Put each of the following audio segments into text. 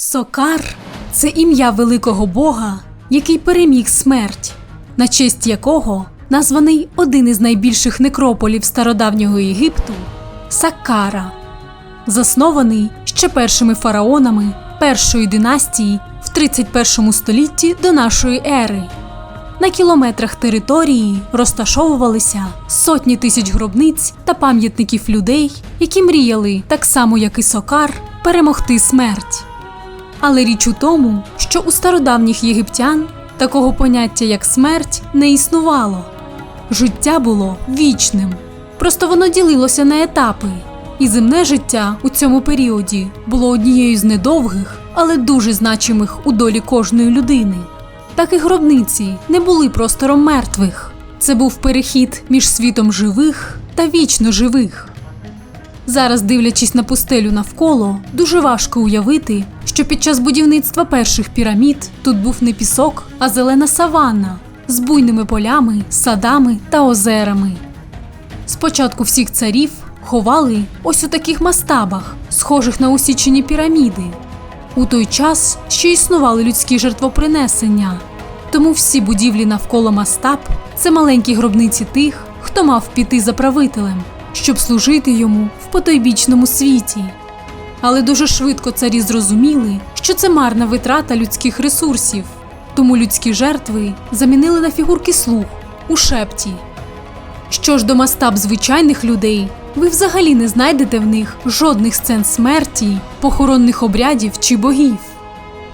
Сокар це ім'я великого бога, який переміг смерть, на честь якого названий один із найбільших некрополів стародавнього Єгипту Саккара, заснований ще першими фараонами першої династії в 31 столітті до нашої ери. На кілометрах території розташовувалися сотні тисяч гробниць та пам'ятників людей, які мріяли, так само як і Сокар, перемогти смерть. Але річ у тому, що у стародавніх єгиптян такого поняття як смерть не існувало. Життя було вічним, просто воно ділилося на етапи, і земне життя у цьому періоді було однією з недовгих, але дуже значимих у долі кожної людини. Так і гробниці не були простором мертвих. Це був перехід між світом живих та вічно живих. Зараз, дивлячись на пустелю навколо, дуже важко уявити, що під час будівництва перших пірамід тут був не пісок, а зелена саванна з буйними полями, садами та озерами. Спочатку всіх царів ховали ось у таких мастабах, схожих на усічені піраміди. У той час ще існували людські жертвопринесення, тому всі будівлі навколо мастаб це маленькі гробниці тих, хто мав піти за правителем, щоб служити йому в потойбічному світі. Але дуже швидко царі зрозуміли, що це марна витрата людських ресурсів, тому людські жертви замінили на фігурки слуг у шепті. Що ж до мастаб звичайних людей, ви взагалі не знайдете в них жодних сцен смерті, похоронних обрядів чи богів.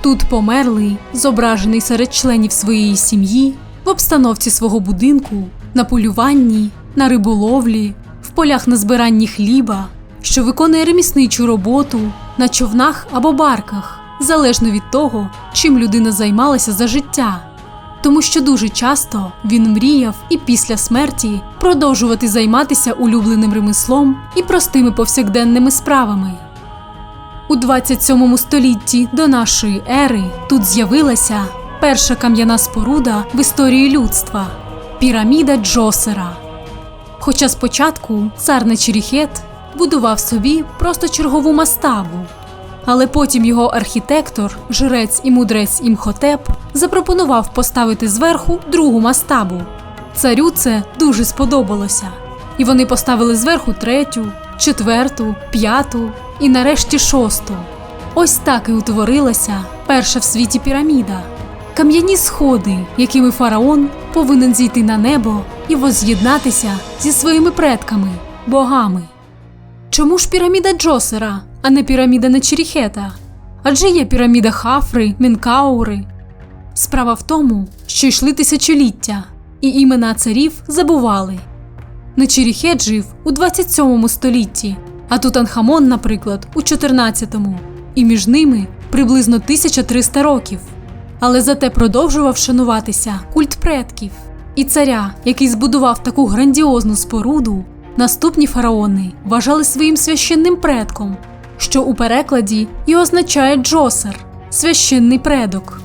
Тут померлий, зображений серед членів своєї сім'ї, в обстановці свого будинку, на полюванні, на риболовлі, полях на збиранні хліба, що виконує ремісничу роботу на човнах або барках, залежно від того, чим людина займалася за життя. Тому що дуже часто він мріяв і після смерті продовжувати займатися улюбленим ремеслом і простими повсякденними справами. У 27 столітті до нашої ери тут з'явилася перша кам'яна споруда в історії людства піраміда Джосера. Хоча спочатку цар Нечеріхет будував собі просто чергову мастабу, але потім його архітектор, жрець і мудрець Імхотеп запропонував поставити зверху другу мастабу. Царю це дуже сподобалося, і вони поставили зверху третю, четверту, п'яту і нарешті шосту. Ось так і утворилася перша в світі піраміда. Кам'яні сходи, якими фараон повинен зійти на небо і воз'єднатися зі своїми предками, богами. Чому ж піраміда Джосера, а не піраміда Нечеріхета? Адже є піраміда Хафри, Мінкаури. Справа в тому, що йшли тисячоліття, і імена царів забували. Нечеріхет жив у 27 столітті, а Тутанхамон, наприклад, у 14-му, і між ними приблизно 1300 років. Але зате продовжував шануватися культ предків. І царя, який збудував таку грандіозну споруду, наступні фараони вважали своїм священним предком, що у перекладі і означає Джосер священний предок.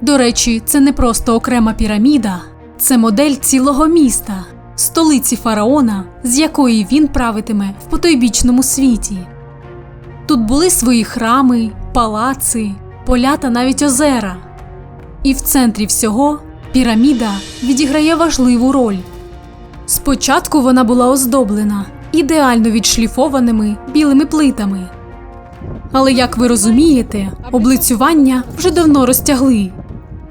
До речі, це не просто окрема піраміда, це модель цілого міста, столиці фараона, з якої він правитиме в потойбічному світі. Тут були свої храми, палаци, поля та навіть озера. І в центрі всього піраміда відіграє важливу роль. Спочатку вона була оздоблена ідеально відшліфованими білими плитами. Але, як ви розумієте, облицювання вже давно розтягли,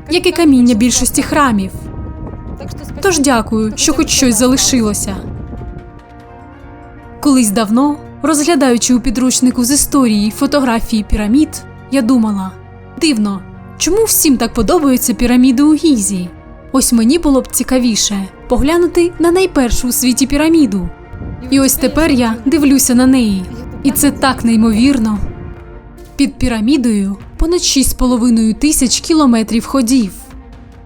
як і каміння більшості храмів. Тож дякую, що хоч щось залишилося. Колись давно, розглядаючи у підручнику з історії фотографії пірамід, я думала: дивно, чому всім так подобаються піраміди у Гізі? Ось мені було б цікавіше поглянути на найпершу у світі піраміду. І ось тепер я дивлюся на неї, і це так неймовірно. Під пірамідою понад 6,5 тисяч кілометрів ходів.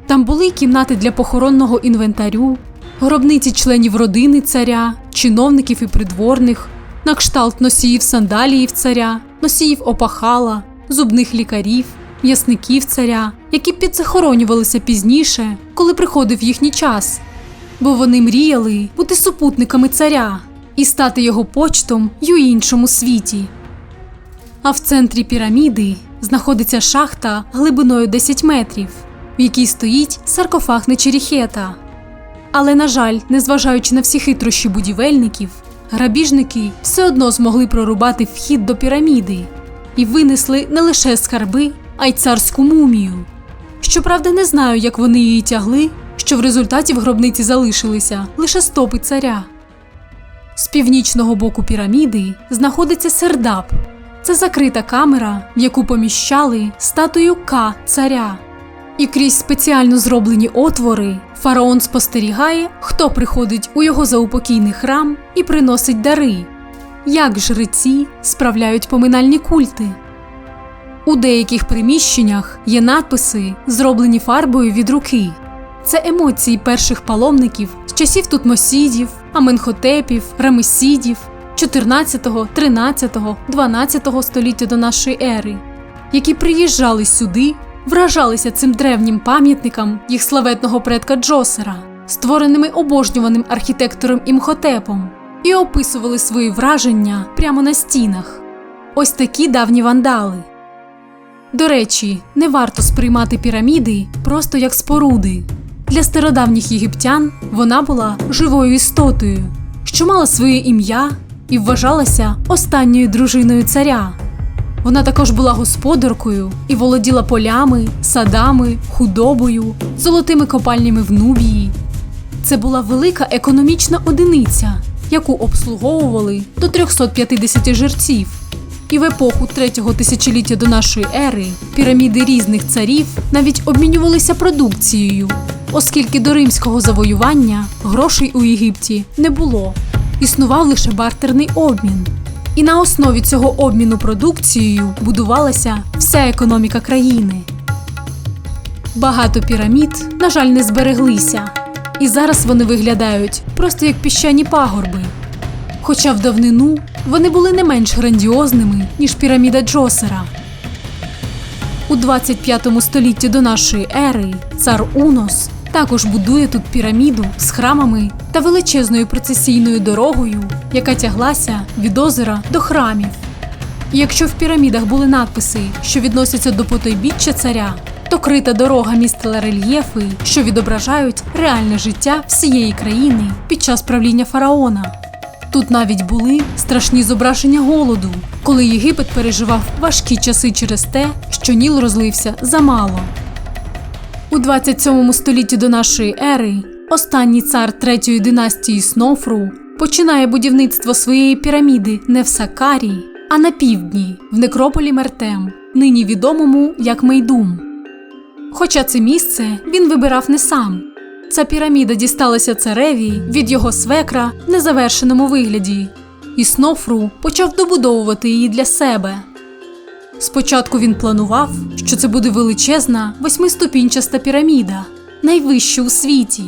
Там були кімнати для похоронного інвентарю, гробниці членів родини царя, чиновників і придворних, на кшталт носіїв сандаліїв царя, носіїв опахала, зубних лікарів, м'ясників царя, які підзахоронювалися пізніше, коли приходив їхній час, бо вони мріяли бути супутниками царя і стати його почтом й у іншому світі. А в центрі піраміди знаходиться шахта глибиною 10 метрів, в якій стоїть саркофаг Нечеріхета. Але, на жаль, незважаючи на всі хитрощі будівельників, грабіжники все одно змогли прорубати вхід до піраміди і винесли не лише скарби, а й царську мумію. Щоправда, не знаю, як вони її тягли, що в результаті в гробниці залишилися лише стопи царя. З північного боку піраміди знаходиться сердап. Це закрита камера, в яку поміщали статую К царя. І крізь спеціально зроблені отвори фараон спостерігає, хто приходить у його заупокійний храм і приносить дари, як жреці справляють поминальні культи. У деяких приміщеннях є надписи, зроблені фарбою від руки. Це емоції перших паломників з часів Тутмосідів, Аменхотепів, Рамесідів 14, 13, 12 століття до нашої ери, які приїжджали сюди, вражалися цим древнім пам'ятникам їх славетного предка Джосера, створеними обожнюваним архітектором Імхотепом, і описували свої враження прямо на стінах. Ось такі давні вандали. До речі, не варто сприймати піраміди просто як споруди. Для стародавніх єгиптян вона була живою істотою, що мала своє ім'я і вважалася останньою дружиною царя. Вона також була господаркою і володіла полями, садами, худобою, золотими копальнями в Нубії. Це була велика економічна одиниця, яку обслуговували до 350 жерців. І в епоху третього тисячоліття до нашої ери піраміди різних царів навіть обмінювалися продукцією, оскільки до римського завоювання грошей у Єгипті не було, існував лише бартерний обмін. І на основі цього обміну продукцією будувалася вся економіка країни. Багато пірамід, на жаль, не збереглися, і зараз вони виглядають просто як піщані пагорби. Хоча в давнину вони були не менш грандіозними, ніж піраміда Джосера. У 25 столітті до нашої ери цар Унос також будує тут піраміду з храмами та величезною процесійною дорогою, яка тяглася від озера до храмів. І якщо в пірамідах були надписи, що відносяться до потойбіччя царя, то крита дорога містила рельєфи, що відображають реальне життя всієї країни під час правління фараона. Тут навіть були страшні зображення голоду, коли Єгипет переживав важкі часи через те, що Ніл розлився замало. У 27 столітті до нашої ери останній цар третьої династії Снофру починає будівництво своєї піраміди не в Сакарі, а на півдні, в некрополі Мертем, нині відомому як Мейдум. Хоча це місце він вибирав не сам. Ця піраміда дісталася цареві від його свекра в незавершеному вигляді, і Снофру почав добудовувати її для себе. Спочатку він планував, що це буде величезна восьмиступінчаста піраміда, найвища у світі.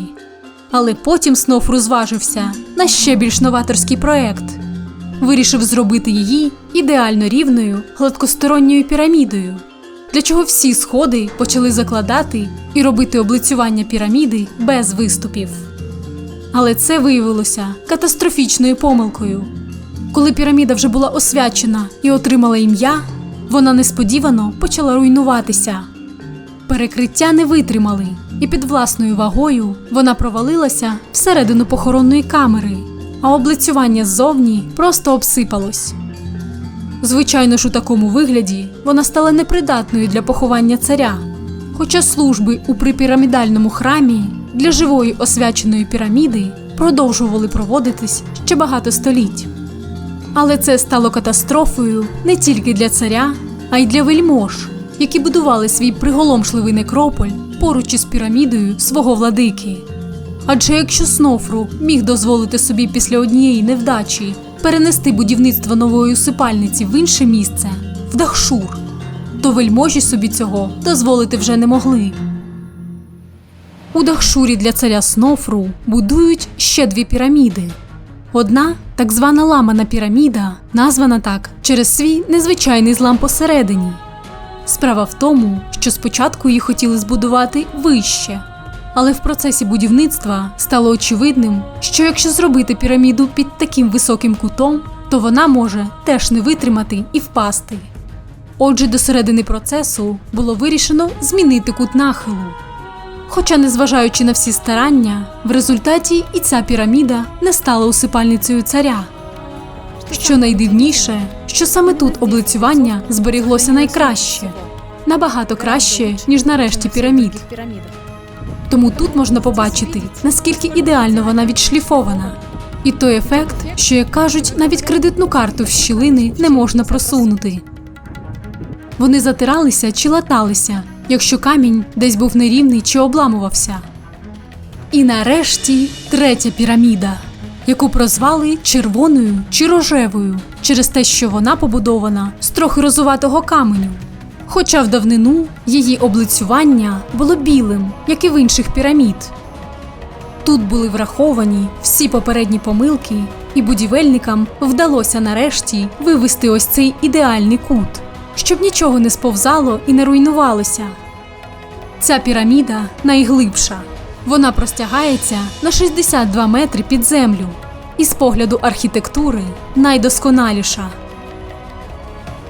Але потім Снофру зважився на ще більш новаторський проект. Вирішив зробити її ідеально рівною гладкосторонньою пірамідою, для чого всі сходи почали закладати і робити облицювання піраміди без виступів. Але це виявилося катастрофічною помилкою. Коли піраміда вже була освячена і отримала ім'я, вона несподівано почала руйнуватися. Перекриття не витримали, і під власною вагою вона провалилася всередину похоронної камери, а облицювання ззовні просто обсипалось. Звичайно ж, у такому вигляді вона стала непридатною для поховання царя. Хоча служби у припірамідальному храмі для живої освяченої піраміди продовжували проводитись ще багато століть. Але це стало катастрофою не тільки для царя, а й для вельмож, які будували свій приголомшливий некрополь поруч із пірамідою свого владики. Адже якщо Снофру міг дозволити собі після однієї невдачі перенести будівництво нової усипальниці в інше місце в Дахшур, то вельможі собі цього дозволити вже не могли. У Дахшурі для царя Снофру будують ще дві піраміди. Одна так звана ламана піраміда, названа так через свій незвичайний злам посередині. Справа в тому, що спочатку її хотіли збудувати вище, але в процесі будівництва стало очевидним, що якщо зробити піраміду під таким високим кутом, то вона може теж не витримати і впасти. Отже, до середини процесу було вирішено змінити кут нахилу. Хоча, незважаючи на всі старання, в результаті і ця піраміда не стала усипальницею царя. Що найдивніше, що саме тут облицювання зберіглося найкраще, набагато краще, ніж на решті пірамід. Тому тут можна побачити, наскільки ідеально вона відшліфована. І той ефект, що, як кажуть, навіть кредитну карту в щілини не можна просунути. Вони затиралися чи латалися, якщо камінь десь був нерівний чи обламувався. І нарешті третя піраміда, яку прозвали червоною чи рожевою через те, що вона побудована з трохи розуватого каменю. Хоча в давнину її облицювання було білим, як і в інших пірамід. Тут були враховані всі попередні помилки, і будівельникам вдалося нарешті вивести ось цей ідеальний кут, щоб нічого не сповзало і не руйнувалося. Ця піраміда найглибша. Вона простягається на 62 метри під землю, і з погляду архітектури найдосконаліша.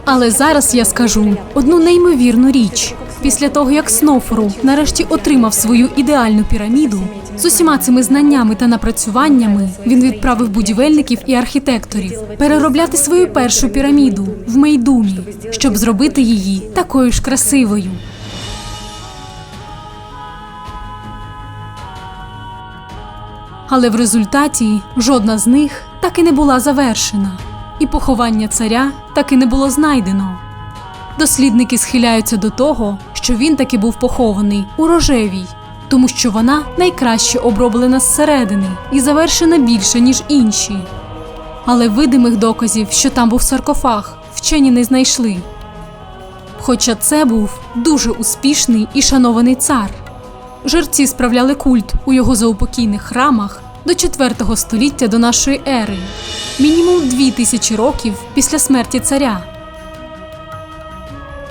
Але зараз я скажу одну неймовірну річ. Після того, як Снофору нарешті отримав свою ідеальну піраміду, з усіма цими знаннями та напрацюваннями він відправив будівельників і архітекторів переробляти свою першу піраміду в Мейдумі, щоб зробити її такою ж красивою. Але в результаті жодна з них так і не була завершена, і поховання царя так і не було знайдено. Дослідники схиляються до того, що він таки був похований у рожевій, тому що вона найкраще оброблена зсередини і завершена більше, ніж інші. Але видимих доказів, що там був саркофаг, вчені не знайшли. Хоча це був дуже успішний і шанований цар. Жерці справляли культ у його заупокійних храмах до 4 століття до нашої ери, мінімум дві тисячі років після смерті царя.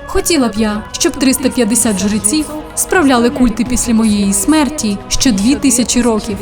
Хотіла б я, щоб 350 жреців справляли культи після моєї смерті ще дві тисячі років.